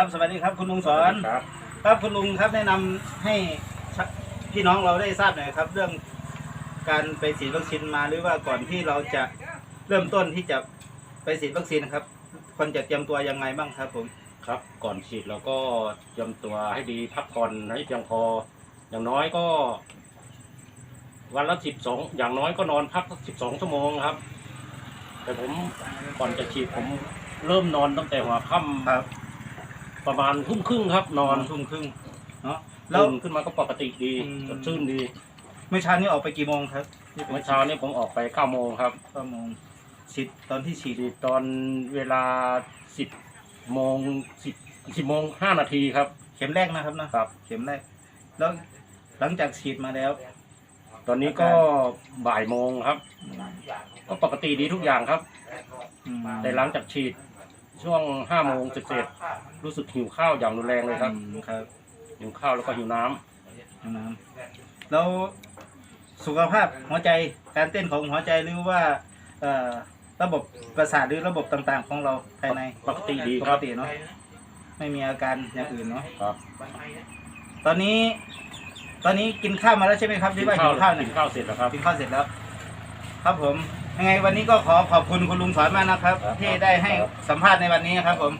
ครับสวัสดีครับ คุณลุงสอน ครับ ครับคุณลุงครับแนะนำให้พี่น้องเราได้ทราบหน่อยครับ เรื่องการไปฉีดวัคซีนมาหรือว่าก่อนที่เราจะเริ่มต้นที่จะไปฉีดวัคซีนนะครับควรจะเตรียมตัวยังไงบ้างครับผมครับ ก่อนฉีดเราก็เตรียมตัวให้ดีพักผ่อนให้เพียงพอ อย่างน้อยก็ วันละสิบสองอย่างน้อยก็นอนพักสิบสองชั่วโมงครับ แต่ผมก่อนจะฉีดผมเริ่มนอนตั้งแต่หัวค่ครับำ ประมาณทุ่มครึ่งครับนอนทุ่มครึ่งเนาะแล้ตื่วนขึ้นมาก็ปกติดีอืม สดชื่นดีเมื่อเช้านี้ออกไปกี่โมงครับเมื่อเช้านี้ผมออกไปเก้าโมงครับเก้าโมงฉีดตอนที่ฉีดฉีดตอนเวลาสิบโมงสิบสิบโมงห้านาทีครับ เข็มแรกนะครับนะครับ เข็มแรก แล้วหลังจากฉีดมาแล้ว ตอนนี้ก็บ่ายโมงครับ ก็ปกติดีทุกอย่างครับ อืมแต่หลังจากฉีด ช่วงห้าโมงเสร็จๆรู้สึกหิวข้าวอย่างรุนแรงเลยครับ อืมครับหิวข้าวแล้วก็หิวน้ำน้ำแล้วสุขภาพหัวใจการเต้นของหัวใจหรือว่าเอ่อระบบประสาทหรือระบบต่างๆ ของเราภายในปกติดีปคกรับติเนาะไม่มีอาการอย่างอื่นเนาะครับตอนนี้ ตอนนี้กินข้าวมาแล้วใช่ไหมครับหรือว่าหิวข้าวเนี่กิยนข้าวเสร็จแล้วครับกินข้าวเสร็จแล้ว ครับผมยังไงวันนี้ก็ขอขอบคุณคุณลุงสอนมากนะครับครับที่ได้ให้ครับสัมภาษณ์ในวันนี้ครับผม